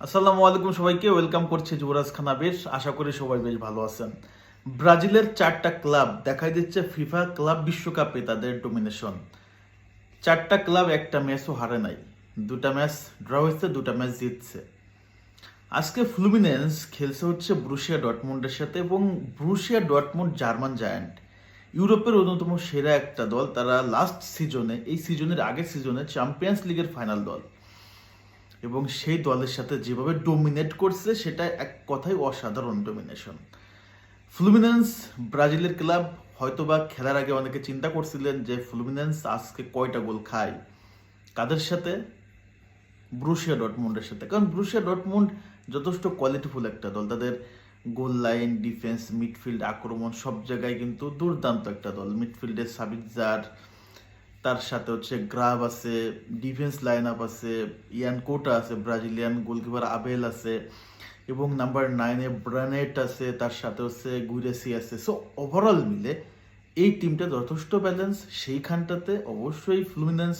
আসসালামু আলাইকুম সবাইকে, ওয়েলকাম করছে যুবরাজ খানা বেশ আশা করি সবাই বেশ ভালো আছেন। ব্রাজিলের চারটা ক্লাব দেখাই দিচ্ছে ফিফা ক্লাব বিশ্বকাপে তাদের ডোমিনেশন চারটা ক্লাব একটা ম্যাচও হারে নাই। দুটা ম্যাচ ড্র হয়েছে, দুটা ম্যাচ জিতছে। আজকে ফ্লুমিনেন্স খেলছে হচ্ছে ব্রুশিয়া ডটমন্ডের সাথে এবং ব্রুশিয়া ডটমন্ড জার্মান জায়ান্ট ইউরোপের অন্যতম সেরা একটা দল। তারা লাস্ট সিজনে এই সিজনের আগের সিজনে চ্যাম্পিয়ন্স লিগের ফাইনাল দল। এবং সেই দলের সাথে যেভাবে ডোমিনেট করছে, সেটা এক কথাই অসাধারণ ডোমিনেশন ফ্লুমিনেন্স ব্রাজিলের ক্লাব হয়তোবা খেলার আগে অনেকে চিন্তা করছিলেন যে ফ্লুমিনেন্স আজকে কয়টা গোল খায়? কাদের সাথে? ব্রুশিয়া ডটমুন্ডের সাথে। কারণ ব্রুশিয়া ডটমুন্ড যথেষ্ট কোয়ালিটিফুল একটা দল। তাদের গোল লাইন ডিফেন্স মিডফিল্ড আক্রমণ সব জায়গায় কিন্তু দুর্দান্ত একটা দল। মিডফিল্ডে সাবিজার তার সাথে হচ্ছে গ্রাভ আছে ডিফেন্স লাইন আপ আছে, ইয়ান কোটা আছে, ব্রাজিলিয়ান গোলকিপার আবেল আছে, এবং নাম্বার নাইনে ব্রানেট আছে, তার সাথে হচ্ছে গুরেসি আছে। সো ওভারঅল মিলে এই টিমটা যথেষ্ট ব্যালেন্স সেইখানটাতে অবশ্যই ফ্লুমিনেন্স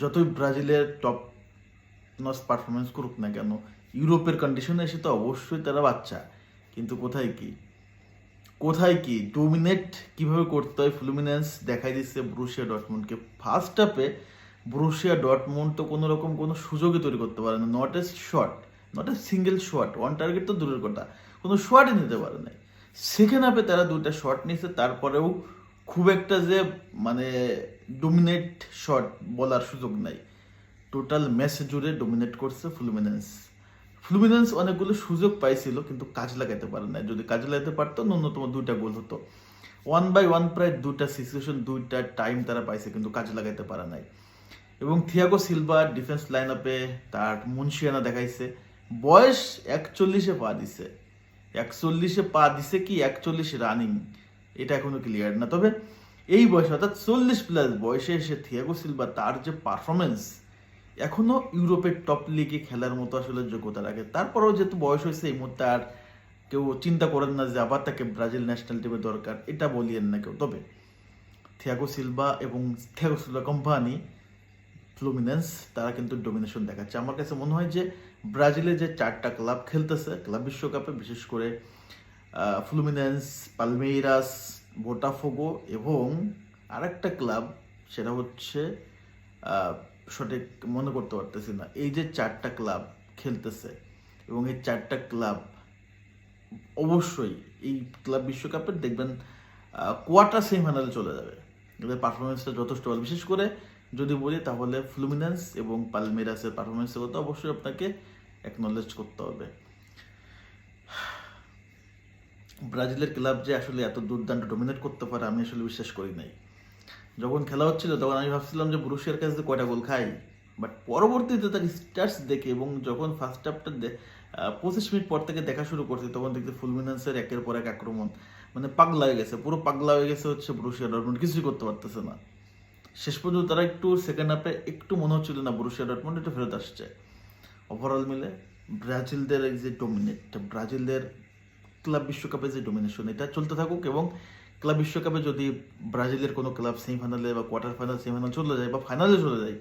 যতই ব্রাজিলের টপ নস পারফরমেন্স করুক না কেন, ইউরোপের কন্ডিশনে এসে তো অবশ্যই তারা বাচ্চা। কিন্তু কোথায় কি? কোথায় কি? ডোমিনেট কীভাবে করতে হয়? ফ্লুমিনেন্স দেখাই দিচ্ছে ব্রুশিয়া ডটমুন্ডকে ফার্স্ট হাফে ব্রুশিয়া ডটমুন্ড তো কোনো রকম কোনো সুযোগই তৈরি করতে পারে না। Not a shot not a single shot one target তো দূরের কথা। কোনো শটই নিতে পারে নাই। সেকেন্ড হাফে তারা দুইটা শট নিয়েছে, তারপরেও খুব একটা যে মানে ডোমিনেট শট বলার সুযোগ নাই। টোটাল ম্যাচ জুড়ে ডোমিনেট করছে ফ্লুমিনেন্স ফ্লুমিনেন্স অনেকগুলো সুযোগ পাইছিল, কিন্তু কাজ লাগাতে পারে না যদি কাজে লাগাতে পারতো, ন্যূনতম দুইটা গোল হতো। ওয়ান বাই ওয়ান প্রায় দুইটা সিচুয়েশন দুইটা টাইম তারা পাইছে, কিন্তু কাজে লাগাতে পারে নাই। এবং থিয়াগো সিলভা ডিফেন্স লাইন আপে তার মুন্সিয়ানা দেখাইছে। বয়স একচল্লিশে পা দিছে। একচল্লিশে পা দিছে কি, একচল্লিশ রানিং এটা এখনও ক্লিয়ার না। তবে এই বয়সে, অর্থাৎ চল্লিশ প্লাস বয়সে এসে থিয়াগো সিলভা তার যে পারফরমেন্স এখনও ইউরোপের টপ লিগে খেলার মতো আসলে যোগ্যতা রাখে তারপরেও যেহেতু বয়স হয়েছে, এই মুহূর্তে আর কেউ চিন্তা করেন না যে আবার তাকে ব্রাজিল ন্যাশনাল টিমে দরকার, এটা বলিয়েন না কেউ। তবে থিয়াগো সিলভা এবং থিয়াগো সিলভা কোম্পানি ফ্লুমিনেন্স তারা কিন্তু ডোমিনেশন দেখাচ্ছে। আমার কাছে মনে হয় যে ব্রাজিলে যে চারটা ক্লাব খেলতেছে ক্লাব বিশ্বকাপে, বিশেষ করে ফ্লুমিনেন্স পালমেইরাস বোটাফোগো এবং আরেকটা ক্লাব সেটা হচ্ছে সঠিক মনে করতে পারতেছি না। এই যে চারটা ক্লাব খেলতেছে এবং এই চারটা ক্লাব অবশ্যই এই ক্লাব বিশ্বকাপের দেখবেন কোয়ার্টার সেমিফাইনালে চলে যাবে। এদের পারফরমেন্সটা যথেষ্ট ভালো। বিশেষ করে যদি বলি তাহলে ফ্লুমিনেন্স এবং পালমেরাসের পারফরমেন্সের কথা অবশ্যই আপনাকে অ্যাকনলেজ করতে হবে। ব্রাজিলের ক্লাব যে আসলে এত দুর্দান্ত ডোমিনেট করতে পারে, আমি আসলে বিশ্বাস করি নাই। যখন খেলা হচ্ছিল, তখন আমি ভাবছিলাম যে ব্রুশিয়ার কাছে কয়টা গোল খাই। বাট পরবর্তীতে তার স্টার্স দেখে এবং যখন ফার্স্ট হাফটা পঁচিশ মিনিট পর থেকে দেখা শুরু করছে, তখন দেখতে ফুলমিনান্সের একের পর এক আক্রমণ। মানে পাগলা হয়ে গেছে, পুরো পাগলা হয়ে গেছে হচ্ছে ব্রুশিয়া ডটমন্ড, কিছুই করতে পারতেছে না। শেষ পর্যন্ত তারা একটু সেকেন্ড হাফে একটু মনে হচ্ছিল না ব্রুশিয়া ডটমন্ড, একটু ফেরত আসছে। ওভারঅল মিলে ব্রাজিলদের যে ডোমিনেট ব্রাজিলদের ক্লাব বিশ্বকাপে যে ডোমিনেশন এটা চলতে থাকুক এবং ক্লাব বিশ্বকাপে যদি ব্রাজিলের কোনো ক্লাব সেমিফাইনালে বা কোয়ার্টার ফাইনাল সেমিফাইনাল চলে যায় বা ফাইনালে চলে যায়,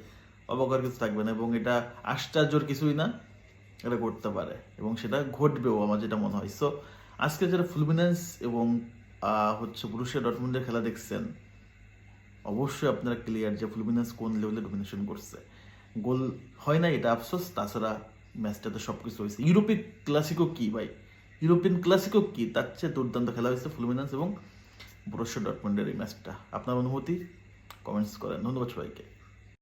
অবকার কিছু থাকবে না এবং এটা আশ্চর্যর কিছুই না, এটা করতে পারে এবং সেটা ঘটবেও আমার যেটা মনে হয়। সো আজকে যারা ফুলমিনেন্স এবং হচ্ছে পুরুষের ডটমুন্ডের খেলা দেখছেন, অবশ্যই আপনারা ক্লিয়ার যে ফুলমিনেন্স কোন লেভেলে ডোমিনেশন করছে। গোল হয় না এটা আফসোস, তাছাড়া ম্যাচটাতে সব কিছু হয়েছে। ইউরোপিক ক্লাসিকো কি ভাই? ইউরোপিয়ান ক্লাসিকো কি? তার চেয়ে দুর্দান্ত খেলা হয়েছে ফুলমিনেন্স এবং ব্রুশিয়া ডটমন্ডের এই ম্যাচটা আপনার অনুভূতি? কমেন্টস করেন। ধন্যবাদ সবাইকে।